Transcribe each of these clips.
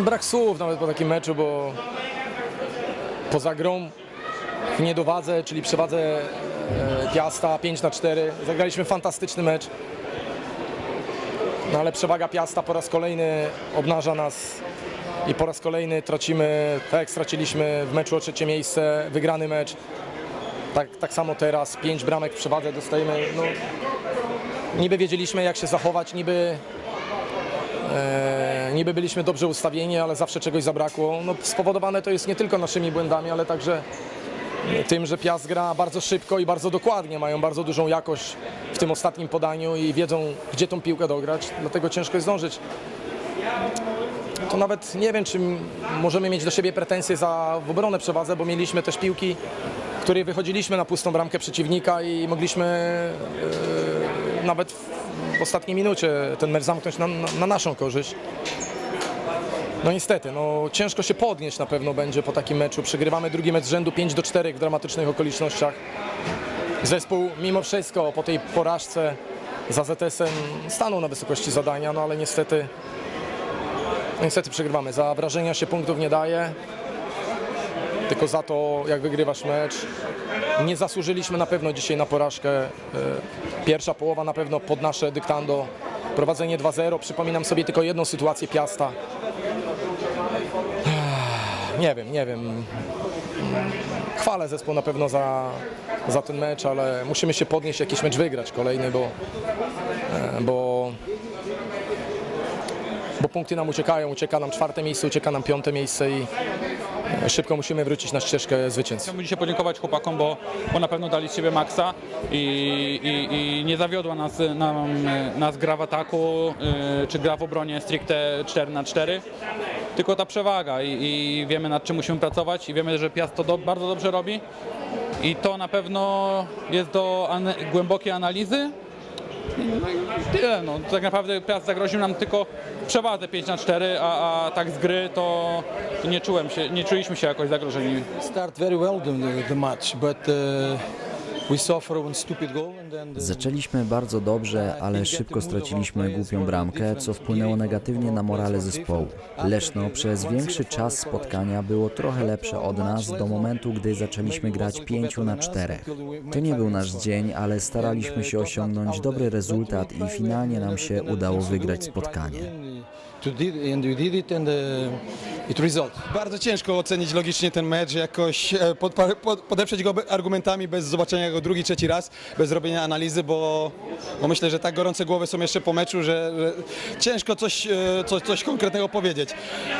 Brak słów nawet po takim meczu, bo poza grą w niedowadze, czyli przewadze e, Piasta 5 na 4, zagraliśmy fantastyczny mecz. No ale przewaga Piasta po raz kolejny obnaża nas i po raz kolejny tracimy, tak jak straciliśmy w meczu o trzecie miejsce, wygrany mecz. Tak, tak samo teraz, pięć bramek w przewadze dostajemy. No, niby wiedzieliśmy jak się zachować, niby E, niby byliśmy dobrze ustawieni, ale zawsze czegoś zabrakło. No, spowodowane to jest nie tylko naszymi błędami, ale także tym, że Piast gra bardzo szybko i bardzo dokładnie. Mają bardzo dużą jakość w tym ostatnim podaniu i wiedzą, gdzie tą piłkę dograć, dlatego ciężko jest zdążyć. To nawet nie wiem, czy możemy mieć do siebie pretensje za w obronę przewadze, bo mieliśmy też piłki, w której wychodziliśmy na pustą bramkę przeciwnika i mogliśmy e, nawet w ostatniej minucie ten mecz zamknąć na, na naszą korzyść. No niestety, no ciężko się podnieść na pewno będzie po takim meczu. Przegrywamy drugi mecz z rzędu 5 do 4 w dramatycznych okolicznościach. Zespół mimo wszystko po tej porażce za ZS-em stanął na wysokości zadania, no ale niestety niestety przegrywamy. Za wrażenia się punktów nie daje. Tylko za to, jak wygrywasz mecz. Nie zasłużyliśmy na pewno dzisiaj na porażkę. E, Pierwsza połowa na pewno pod nasze dyktando. Prowadzenie 2-0. Przypominam sobie tylko jedną sytuację Piasta. Nie wiem, nie wiem. Chwalę zespół na pewno za, za ten mecz, ale musimy się podnieść, jakiś mecz wygrać kolejny, bo, e, bo bo punkty nam uciekają, ucieka nam czwarte miejsce, ucieka nam piąte miejsce i e, szybko musimy wrócić na ścieżkę zwycięstw. Chciałbym dzisiaj podziękować chłopakom, bo, bo na pewno dali z siebie maksa i, i, i nie zawiodła nas, nam, nas gra w ataku czy gra w obronie stricte 4 na 4 tylko ta przewaga i, i wiemy nad czym musimy pracować i wiemy, że Piast to do, bardzo dobrze robi i to na pewno jest do ane, głębokiej analizy. No i tyle, no. Tak naprawdę Piast zagroził nam tylko przewadze 5 na 4, a, a tak z gry to, to nie czułem się, nie czuliśmy się jakoś zagrożeni. start very well the, the match, but uh, Zaczęliśmy bardzo dobrze, ale szybko straciliśmy głupią bramkę, co wpłynęło negatywnie na morale zespołu. Leszno przez większy czas spotkania było trochę lepsze od nas do momentu, gdy zaczęliśmy grać 5 na 4. To nie był nasz dzień, ale staraliśmy się osiągnąć dobry rezultat i finalnie nam się udało wygrać spotkanie. It result. Bardzo ciężko ocenić logicznie ten mecz, jakoś e, pod, pod, podeprzeć go argumentami bez zobaczenia go drugi, trzeci raz, bez robienia analizy, bo, bo myślę, że tak gorące głowy są jeszcze po meczu, że, że ciężko coś, e, coś, coś konkretnego powiedzieć.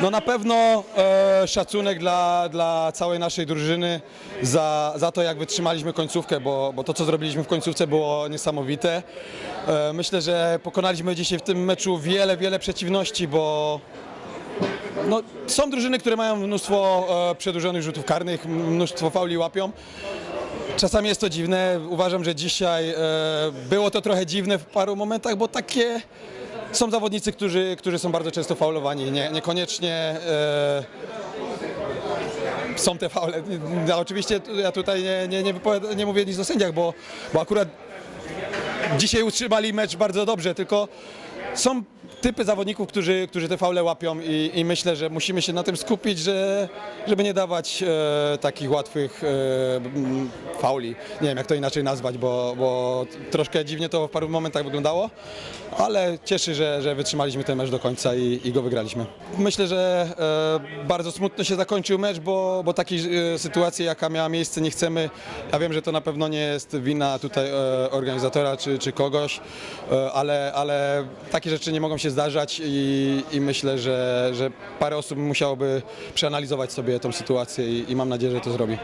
No na pewno e, szacunek dla, dla całej naszej drużyny za, za to, jak wytrzymaliśmy końcówkę, bo, bo to, co zrobiliśmy w końcówce było niesamowite. E, myślę, że pokonaliśmy dzisiaj w tym meczu wiele, wiele przeciwności, bo no, są drużyny, które mają mnóstwo e, przedłużonych rzutów karnych, mnóstwo fauli łapią. Czasami jest to dziwne. Uważam, że dzisiaj e, było to trochę dziwne w paru momentach, bo takie są zawodnicy, którzy, którzy są bardzo często faulowani. Nie, niekoniecznie e, są te faule. Ja, oczywiście ja tutaj nie, nie, nie, nie mówię nic o sędziach, bo, bo akurat dzisiaj utrzymali mecz bardzo dobrze, tylko są typy zawodników, którzy, którzy te faule łapią i, i myślę, że musimy się na tym skupić, że, żeby nie dawać e, takich łatwych e, fauli. Nie wiem, jak to inaczej nazwać, bo, bo troszkę dziwnie to w paru momentach wyglądało, ale cieszy, że, że wytrzymaliśmy ten mecz do końca i, i go wygraliśmy. Myślę, że e, bardzo smutno się zakończył mecz, bo, bo takiej e, sytuacji, jaka miała miejsce, nie chcemy. Ja wiem, że to na pewno nie jest wina tutaj e, organizatora czy, czy kogoś, e, ale, ale takie rzeczy nie mogą się zdarzać i, i myślę, że, że parę osób musiałoby przeanalizować sobie tą sytuację i, i mam nadzieję, że to zrobi.